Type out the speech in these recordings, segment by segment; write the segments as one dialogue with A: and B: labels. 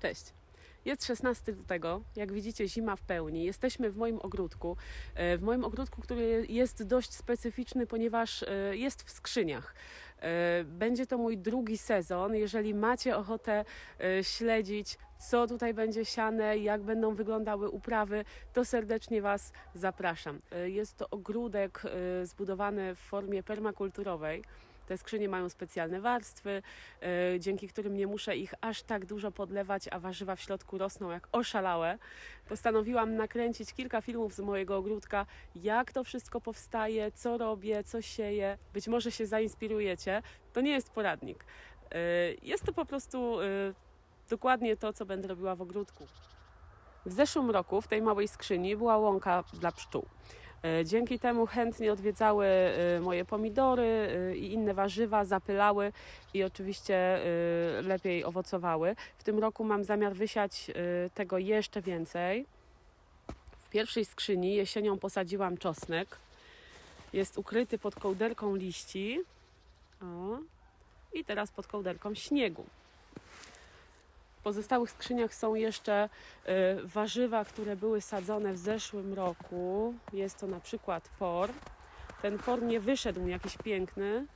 A: Cześć. Jest 16 lutego, jak widzicie zima w pełni. Jesteśmy w moim ogródku. E, W moim ogródku, który jest dość specyficzny, ponieważ e, jest w skrzyniach. E, Będzie to mój drugi sezon. Jeżeli macie ochotę e, śledzić, co tutaj będzie siane, jak będą wyglądały uprawy, to serdecznie Was zapraszam. E, Jest to ogródek zbudowany w formie permakulturowej. Te skrzynie mają specjalne warstwy, dzięki którym nie muszę ich aż tak dużo podlewać, a warzywa w środku rosną jak oszalałe. Postanowiłam nakręcić kilka filmów z mojego ogródka, jak to wszystko powstaje, co robię, co sieję. Być może się zainspirujecie. To nie jest poradnik. E, Jest to po prostu e, dokładnie to, co będę robiła w ogródku. W zeszłym roku w tej małej skrzyni była łąka dla pszczół. E, Dzięki temu chętnie odwiedzały moje pomidory i inne warzywa, zapylały i oczywiście lepiej owocowały. W tym roku mam zamiar wysiać tego jeszcze więcej. W pierwszej skrzyni jesienią posadziłam czosnek. Jest ukryty pod kołderką liści. O. I teraz pod kołderką śniegu. W pozostałych skrzyniach są jeszcze y, warzywa, które były sadzone w zeszłym roku. Jest to na przykład por. Ten por nie wyszedł jakiś piękny.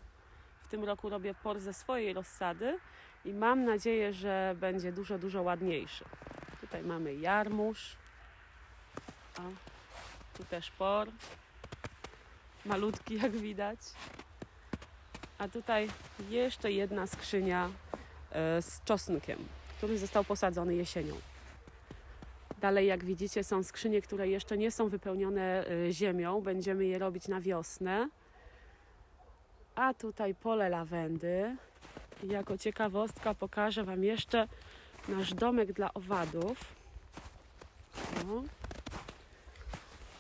A: W tym roku robię por ze swojej rozsady i mam nadzieję, że będzie dużo, dużo ładniejszy. Tutaj mamy jarmuż. O, tu też por. Malutki, jak widać. A tutaj jeszcze jedna skrzynia e, z czosnkiem który został posadzony jesienią. Dalej, jak widzicie, są skrzynie, które jeszcze nie są wypełnione y, ziemią. Będziemy je robić na wiosnę. A tutaj pole lawendy. Jako ciekawostka pokażę Wam jeszcze nasz domek dla owadów.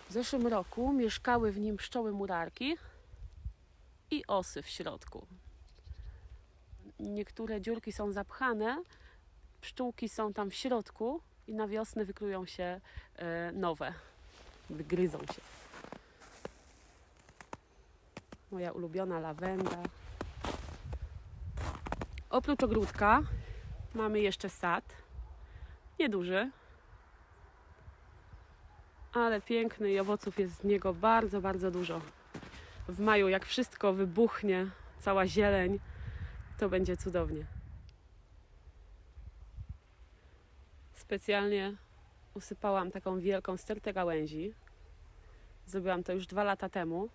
A: W zeszłym roku mieszkały w nim pszczoły murarki i osy w środku. Niektóre dziurki są zapchane, pszczółki są tam w środku i na wiosnę wyklują się e, nowe. Wygryzą się. Moja ulubiona lawenda. Oprócz ogródka mamy jeszcze sad. Nieduży, ale piękny i owoców jest z niego bardzo, bardzo dużo. W maju, jak wszystko wybuchnie, cała zieleń, to będzie cudownie. specjalnie usypałam taką wielką stertę gałęzi. Zrobiłam to już dwa lata temu.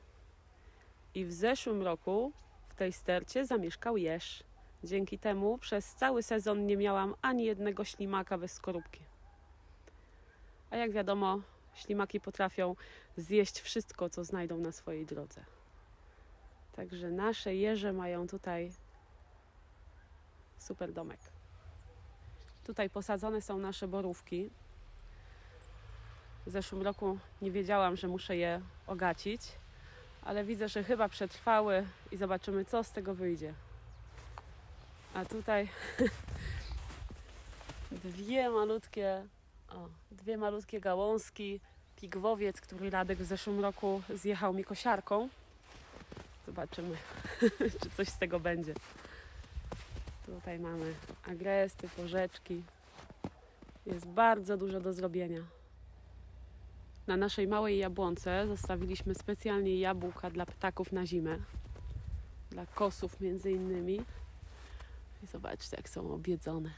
A: I w zeszłym roku w tej stercie zamieszkał jeż. Dzięki temu przez cały sezon nie miałam ani jednego ślimaka bez skorupki. A jak wiadomo, ślimaki potrafią zjeść wszystko, co znajdą na swojej drodze. Także nasze jeże mają tutaj super domek. Tutaj posadzone są nasze borówki. W zeszłym roku nie wiedziałam, że muszę je ogacić, ale widzę, że chyba przetrwały i zobaczymy, co z tego wyjdzie. A tutaj dwie malutkie, o, dwie malutkie gałązki, pigwowiec, który Radek w zeszłym roku zjechał mi kosiarką. Zobaczymy, czy coś z tego będzie. Tutaj mamy agresty, porzeczki. Jest bardzo dużo do zrobienia. Na naszej małej jabłonce zostawiliśmy specjalnie jabłka dla ptaków na zimę. Dla kosów między innymi. I zobaczcie, jak są obiedzone.